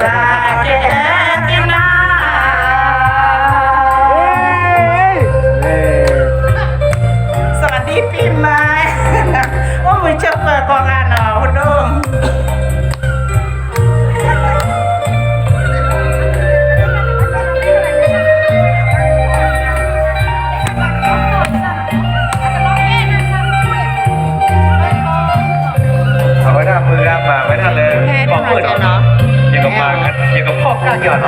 สวัสดีปีใหม่ ว่ามือเชื่อเปิดกองอัน อยู่กับพ่อก้าวยอด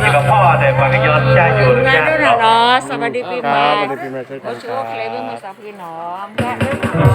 อยู่กับพ่อแต่ว่าก็ยอดจ้าอยู่นะเนาะสวัสดีปีใหม่สวัสดีปีใหมชครับโอ้โหเคลเวอร์มาสาพี่น้อง